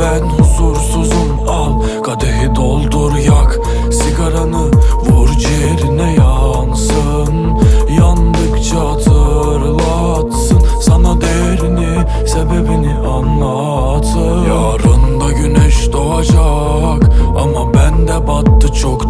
ben huzursuzum Al. Kadehi doldur yak. Sigaranı vur ciğerine yansın. Yandıkça hatırlatsın. Sana değerini sebebini anlatın Yarın da güneş doğacak. Ama bende battı çoktan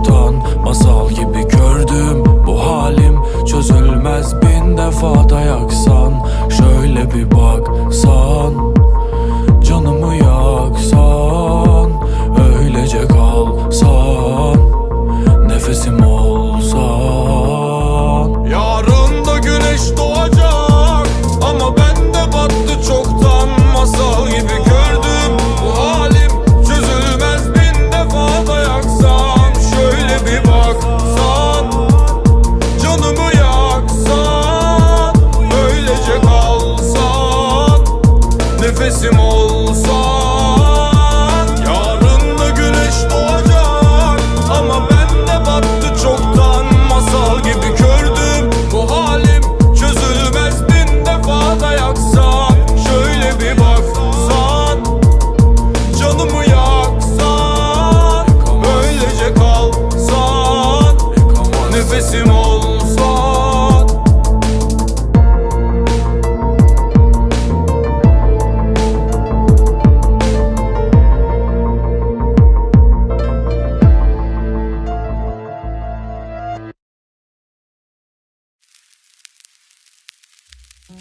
Hey,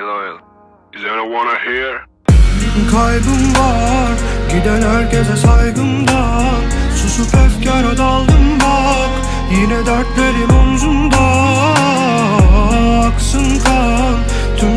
Loyal. Is anyone here? Kaybım var Giden herkese saygımdan Susup efkara daldım bak Yine dertlerim omzumda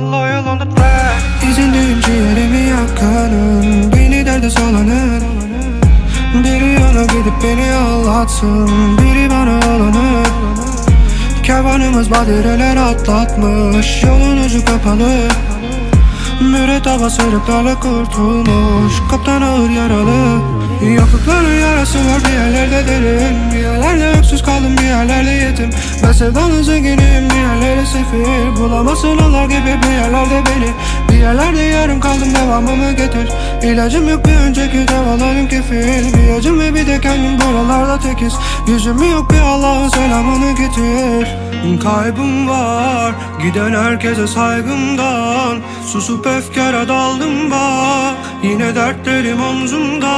Loyal on the track. Değil ciğerimi yakanın Beni derde salanın Biri yana gidip beni ağlatsın Biri bana olanı Kervanımız badireler atlatmış. Yolun ucu kapalı. Müretteba sırıklarla kurtulmuş. Kaptan ağır yaralı Yoklukların yarası var bir yerlerde derin. Bir yerlerde öksüz kaldım bir yerlerde yetim. Ben sevdanın zenginiyim bir yerlerde sefil. Bulamazsın onlar gibi bir yerlerde beni Bir yerlerde yarım kaldım devamımı getir. İlacım yok bir önceki devalarım kefil Bir acım ve bir de kendim buralarda tekiz. Yüzüm yok bir Allah'ın selamını getir. Kaybım var Giden herkese saygımdan. Susup efkara daldım bak Yine dertlerim omzumda.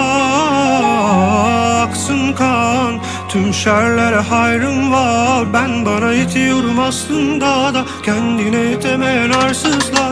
Aksın kan Tüm şerlere hayrım var. Ben bana itiyorum aslında da Kendine yetemeyen arsızlar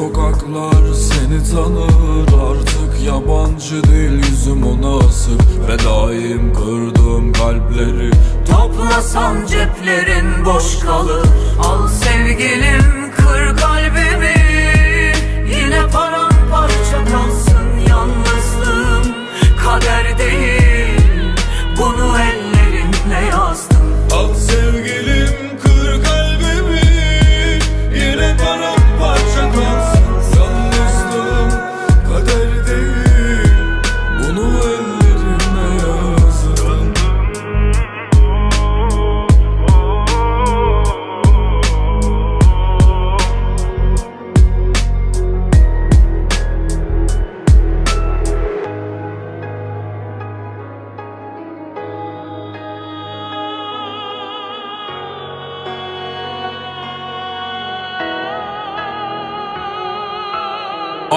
sokaklar seni tanır. Artık yabancı değil yüzüm ona asık. Fedaim kırdım kalpleri. Toplasan ceplerin boş kalır. Al sevgilim kırk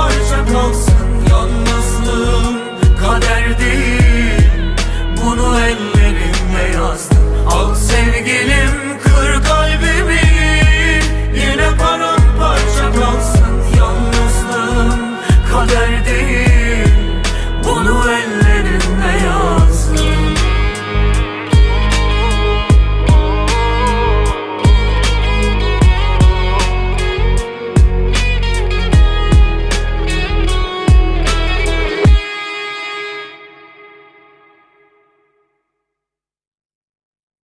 yıllarca kalsın yalnızlığım kaderde.